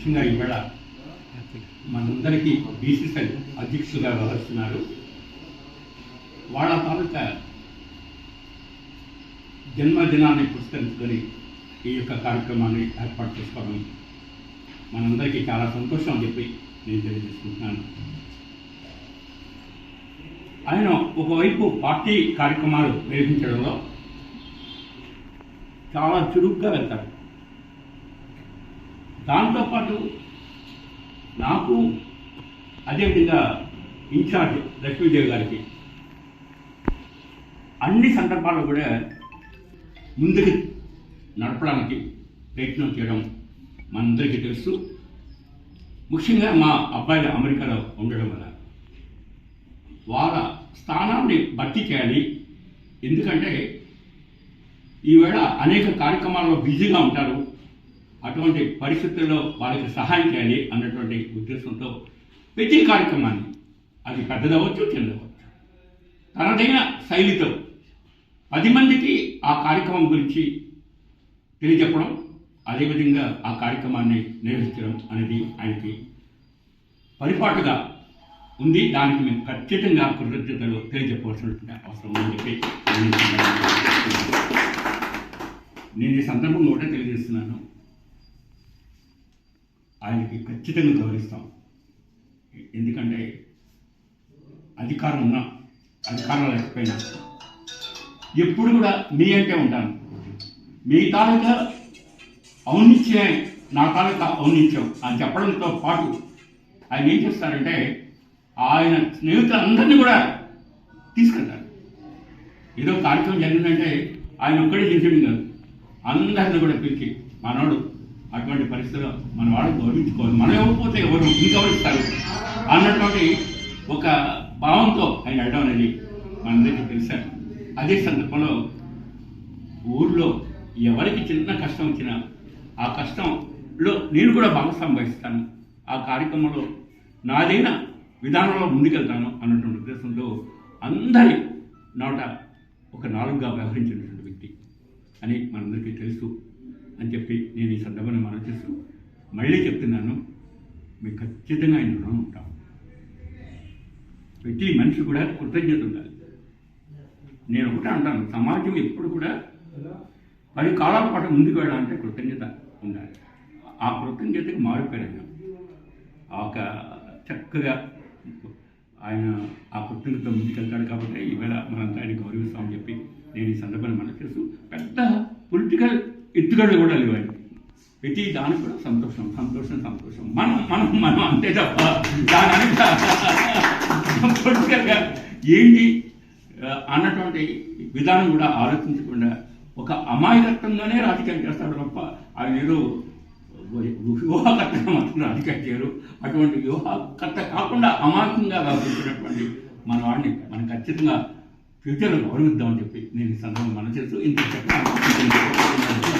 ముఖ్యంగా ఈవేళ మనందరికీ బీసీసీ అధ్యక్షులుగా వ్యవహరిస్తున్నారు. వాళ్ళ తాలూకా జన్మదినాన్ని పురస్కరించుకొని ఈ యొక్క కార్యక్రమాన్ని ఏర్పాటు చేసుకోవడం మనందరికీ చాలా సంతోషం అని చెప్పి నేను తెలియజేసుకుంటున్నాను. ఆయన ఒకవైపు పార్టీ కార్యక్రమాలు నిర్వహించడంలో చాలా చురుగ్గా వెళ్తారు దాంతోపాటు నాకు అదేవిధంగా ఇన్ఛార్జ్ లక్ష్మీదేవి గారికి అన్ని సందర్భాల్లో కూడా ముందుకు నడపడానికి ప్రయత్నం చేయడం మనందరికీ తెలుసు. ముఖ్యంగా మా అబ్బాయిలు అమెరికాలో ఉండడం వల్ల వాళ్ళ స్థానాన్ని భర్తీ చేయాలి. ఎందుకంటే ఈవేళ అనేక కార్యక్రమాల్లో బిజీగా ఉంటారు. అటువంటి పరిస్థితుల్లో వాళ్ళకి సహాయం చేయాలి అన్నటువంటి ఉద్దేశంతో ప్రతి కార్యక్రమాన్ని. అది పెద్దదవచ్చు చిన్నదవచ్చు తనదైన శైలితో పది మందికి ఆ కార్యక్రమం గురించి తెలియజెప్పడం అదేవిధంగా ఆ కార్యక్రమాన్ని నిర్వహించడం అనేది ఆయనకి పరిపాటుగా ఉంది. దానికి మేము ఖచ్చితంగా కృతజ్ఞతలు తెలియజెప్పవలసినటువంటి అవసరం ఉందని చెప్పి నేను ఈ సందర్భంగా కూడా తెలియజేస్తున్నాను. ఆయనకి ఖచ్చితంగా గౌరవిస్తాం. ఎందుకంటే అధికారం ఉన్నా అధికారం లేకపోయినా ఎప్పుడు కూడా మీ అంటే ఉంటాను. మీ తాలూకా ఔన్నిత్యమే నా తాలూకా ఔన్నిత్యం అని చెప్పడంతో పాటు ఆయన ఏం చేస్తారంటే ఆయన స్నేహితులందరినీ కూడా తీసుకెళ్తారు. ఏదో కార్యక్రమం జరిగిందంటే ఆయన ఒక్కడే చేసేది కాదు. అందరిని కూడా పిలిచి మనోడు అటువంటి పరిస్థితుల్లో మన వాళ్ళు గౌరవించుకోవాలి. మనం ఇవ్వకపోతే ఎవరు? ఇంకెవరు అన్నటువంటి ఒక భావంతో ఆయన వెళ్ళడం అనేది మనందరికీ తెలుసా? అదే సందర్భంలో ఊర్లో ఎవరికి చిన్న కష్టం వచ్చినా ఆ కష్టంలో నేను కూడా భాగస్వామి వహిస్తాను. ఆ కార్యక్రమంలో నాదైన విధానంలో ముందుకెళ్తాను అన్నటువంటి ఉద్దేశంలో అందరి నోట ఒక నాలుగుగా వ్యవహరించినటువంటి వ్యక్తి అని మనందరికీ తెలుసు. అని చెప్పి నేను ఈ సందర్భాన్ని మనం చేస్తూ మళ్ళీ చెప్తున్నాను. మీకు ఖచ్చితంగా ఆయన రుణం ఉంటాం. ప్రతి మనిషి కూడా కృతజ్ఞత ఉండాలి. నేను ఒకటే అంటాను సమాజం ఎప్పుడు కూడా పది కాలాల పాటు ముందుకు వెళ్ళాలంటే కృతజ్ఞత ఉండాలి. ఆ కృతజ్ఞతకి మారిపోయాను ఒక చక్కగా ఆయన ఆ కృతజ్ఞత ముందుకెళ్తాడు కాబట్టి ఈవేళ మనంతా ఆయన గౌరవిస్తామని చెప్పి నేను ఈ సందర్భాన్ని మనం చేస్తూ పెద్ద పొలిటికల్ ఎత్తుగడలు కూడా లేవు ప్రతి దానికి కూడా సంతోషం సంతోషం సంతోషం. మనం మనం మనం అంతే తప్ప దాని అంతా పొలిటికల్గా ఏంటి అన్నటువంటి విధానం కూడా ఆలోచించకుండా ఒక అమాయకత్వంగానే రాజకీయం చేస్తాడు తప్ప ఆయన ఏదో వ్యూహకర్తగా మాత్రం రాజకీయం చేయరు. అటువంటి వ్యూహకర్త కాకుండా అమాయకంగా వ్యవహరించినటువంటి మన వాడిని మనం ఖచ్చితంగా ఫ్యూచర్లో గౌరవిద్దామని చెప్పి నేను ఈ సందర్భంగా మనం చేస్తూ ఇంత చెప్పాను